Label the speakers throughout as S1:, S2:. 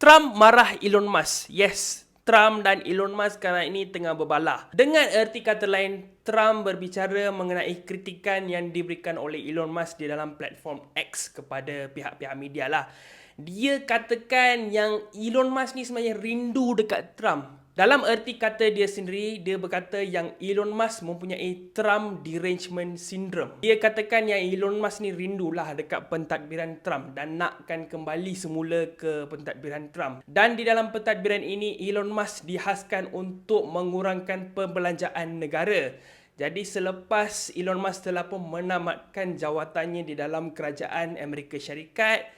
S1: Trump marah Elon Musk. Yes, Trump dan Elon Musk sekarang ini tengah berbalah. Dengan erti kata lain, Trump berbicara mengenai kritikan yang diberikan oleh Elon Musk di dalam platform X kepada pihak-pihak media lah. Dia katakan yang Elon Musk ni sebenarnya rindu dekat Trump. Dalam erti kata dia sendiri, dia berkata yang Elon Musk mempunyai Trump derangement syndrome. Dia katakan yang Elon Musk ni rindulah dekat pentadbiran Trump dan nakkan kembali semula ke pentadbiran Trump. Dan di dalam pentadbiran ini, Elon Musk dihaskan untuk mengurangkan perbelanjaan negara. Jadi selepas Elon Musk telah pun menamatkan jawatannya di dalam kerajaan Amerika Syarikat,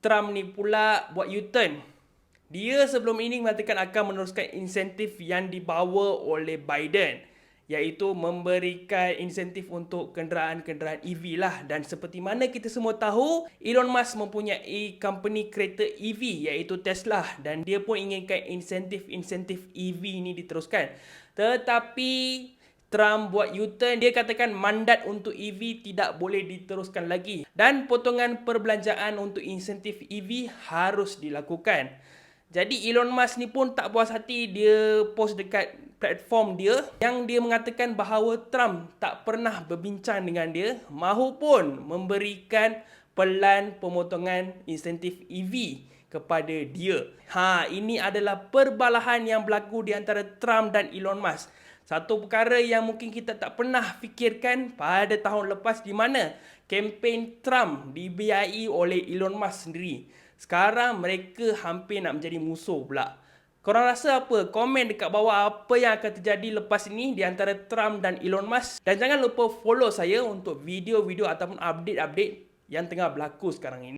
S1: Trump ni pula buat U-turn dia sebelum ini mengatakan akan meneruskan insentif yang dibawa oleh Biden iaitu memberikan insentif untuk kenderaan-kenderaan EV lah. Dan seperti mana kita semua tahu Elon Musk mempunyai company kereta EV iaitu Tesla. Dan dia pun inginkan insentif-insentif EV ni diteruskan. Tetapi Trump buat U-turn dia katakan mandat untuk EV tidak boleh diteruskan lagi. Dan potongan perbelanjaan untuk insentif EV harus dilakukan jadi Elon Musk ni pun tak puas hati dia post dekat platform dia yang dia mengatakan bahawa Trump tak pernah berbincang dengan dia mahupun memberikan pelan pemotongan insentif EV kepada dia. Ha, ini adalah perbalahan yang berlaku di antara Trump dan Elon Musk. Satu perkara yang mungkin kita tak pernah fikirkan pada tahun lepas di mana kempen Trump dibiayai oleh Elon Musk sendiri. Sekarang mereka hampir nak menjadi musuh pula. Korang rasa apa? Komen dekat bawah apa yang akan terjadi lepas ini di antara Trump dan Elon Musk. Dan jangan lupa follow saya untuk video-video ataupun update-update yang tengah berlaku sekarang ini.